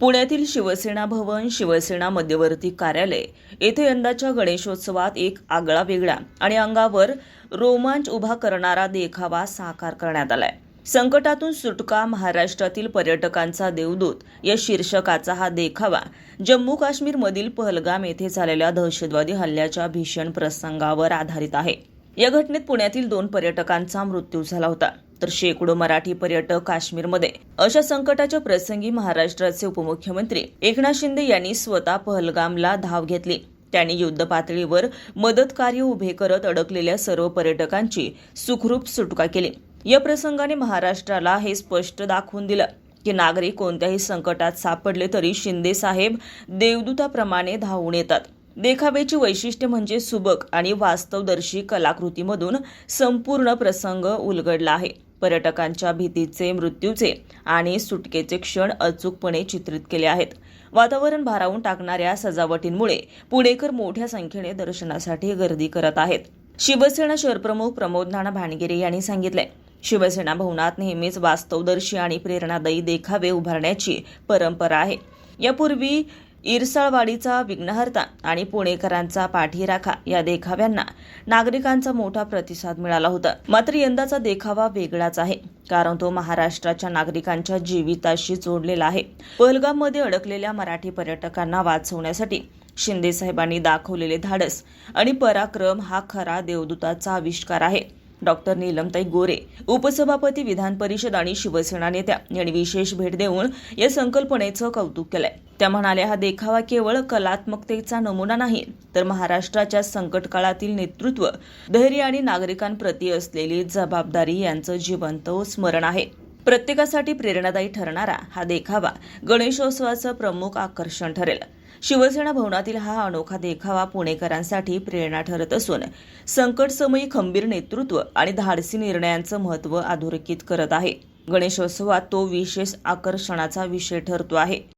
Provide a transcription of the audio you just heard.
पुण्यातील शिवसेना भवन शिवसेना मध्यवर्ती कार्यालय येथे यंदाच्या गणेशोत्सवात एक आगळा वेगळा आणि अंगावर रोमांच उभा करणारा देखावा साकार करण्यात आलाय. संकटातून सुटका महाराष्ट्रातील पर्यटकांचा देवदूत या शीर्षकाचा हा देखावा जम्मू काश्मीरमधील पहलगाम येथे झालेल्या दहशतवादी हल्ल्याच्या भीषण प्रसंगावर आधारित आहे. या घटनेत पुण्यातील दोन पर्यटकांचा मृत्यू झाला होता. तर शेकडो मराठी पर्यटक काश्मीरमध्ये. अशा संकटाच्या प्रसंगी महाराष्ट्राचे उपमुख्यमंत्री एकनाथ शिंदे यांनी स्वतः पहलगामला धाव घेतली. त्यांनी युद्ध पातळीवर मदत कार्य उभे करत अडकलेल्या सर्व पर्यटकांची सुखरूप सुटका केली. या प्रसंगाने महाराष्ट्राला हे स्पष्ट दाखवून दिलं की नागरिक कोणत्याही संकटात सापडले तरी शिंदे साहेब देवदूताप्रमाणे धावून येतात. देखावेची वैशिष्ट्य म्हणजे सुबक आणि वास्तवदर्शी कलाकृतीमधून संपूर्ण प्रसंग उलगडला आहे. पर्यटकांच्या भीतीचे मृत्यूचे आणि सुटकेचे क्षण अचूकपणे चित्रित केले आहेत. वातावरण भारावून टाकणाऱ्या सजावटींमुळे पुणेकर मोठ्या संख्येने दर्शनासाठी गर्दी करत आहेत. शिवसेना शहरप्रमुख प्रमोद नाना भानगिरे यांनी सांगितलंय शिवसेना भवनात नेहमीच वास्तवदर्शी आणि प्रेरणादायी देखावे उभारण्याची परंपरा आहे. यापूर्वी इरसळवाडीचा विघ्नहर्ता आणि पुणेकरांचा पाठीराखा या देखाव्यांना नागरिकांचा मोठा प्रतिसाद मिळाला होता. मात्र यंदाचा देखावा वेगळाच आहे कारण तो महाराष्ट्राच्या नागरिकांच्या जीविताशी जोडलेला आहे. पहलगाममध्ये अडकलेल्या मराठी पर्यटकांना वाचवण्यासाठी शिंदे साहेबांनी दाखवलेले धाडस आणि पराक्रम हा खरा देवदूताचा आविष्कार आहे. डॉक्टर नीलमताई गोरे उपसभापती विधान परिषद आणि शिवसेना नेत्या यांनी विशेष भेट देऊन या संकल्पनेचं कौतुक केलंय. त्या म्हणाल्या हा देखावा केवळ कलात्मकतेचा नमुना नाही तर महाराष्ट्राच्या संकट काळातील नेतृत्व धैर्य आणि नागरिकांप्रती असलेली जबाबदारी यांचं जिवंत स्मरण आहे. प्रत्येकासाठी प्रेरणादायी ठरणारा हा देखावा गणेशोत्सवाचं प्रमुख आकर्षण ठरेल. शिवसेना भवनातील हा अनोखा देखावा पुणेकरांसाठी प्रेरणा ठरत असून संकटसमयी खंबीर नेतृत्व आणि धाडसी निर्णयांचं महत्त्व अधोरेखित करत आहे. गणेशोत्सवात तो विशेष आकर्षणाचा विषय ठरतो आहे.